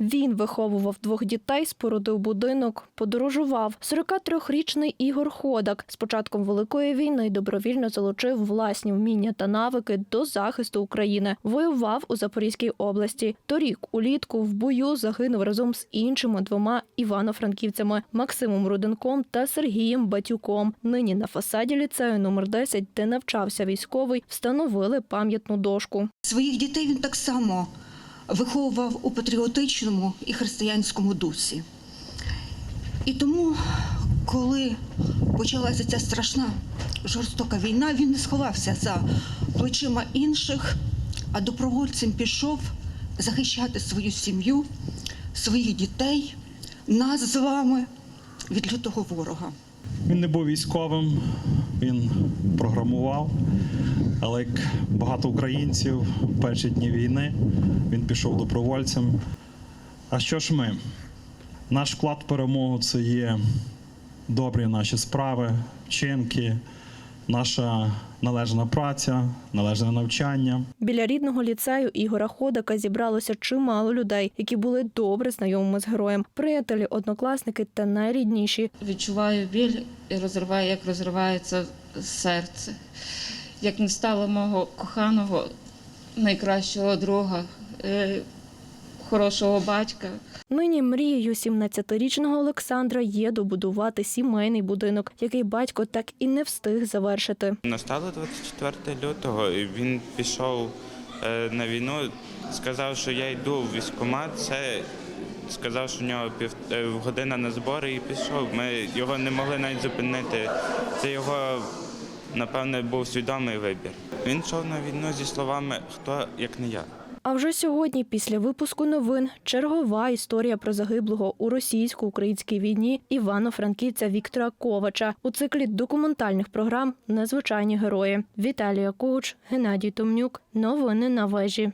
Він виховував двох дітей, спорудив будинок, подорожував. 43-річний Ігор Ходак з початком великої війни добровільно залучив власні вміння та навики до захисту України. Воював у Запорізькій області. Торік улітку в бою загинув разом з іншими двома івано-франківцями Максимом Руденком та Сергієм Батюком. Нині на фасаді ліцею номер 10, де навчався військовий, встановили пам'ятну дошку. Своїх дітей він так само виховував у патріотичному і християнському дусі. І тому, коли почалася ця страшна жорстока війна, він не сховався за плечима інших, а добровольцем пішов захищати свою сім'ю, своїх дітей, нас з вами від лютого ворога. Він не був військовим, він програмував. Але як багато українців в перші дні війни він пішов добровольцем. А що ж ми? Наш вклад в перемогу це є добрі наші справи, вчинки, наша належна праця, належне навчання. Біля рідного ліцею Ігора Ходака зібралося чимало людей, які були добре знайомими з героєм, приятелі, однокласники та найрідніші. Відчуваю біль і розриваю, як розривається серце. Як не стало мого коханого, найкращого друга, е, хорошого батька. Нині мрією 17-річного Олександра є добудувати сімейний будинок, який батько так і не встиг завершити. Настало 24 лютого, і він пішов е, на війну, сказав, що я йду в військкомат. Це сказав, що в нього пів е, година на збори і пішов. Ми його не могли навіть зупинити. Це його, напевне, був свідомий вибір. Він йшов на війну зі словами Хто як не я. А вже сьогодні, після випуску новин, чергова історія про загиблого у російсько-українській війні Івано-Франківця Віктора Ковача у циклі документальних програм Незвичайні герої. Віталія Коуч, Геннадій Томнюк. Новини на вежі.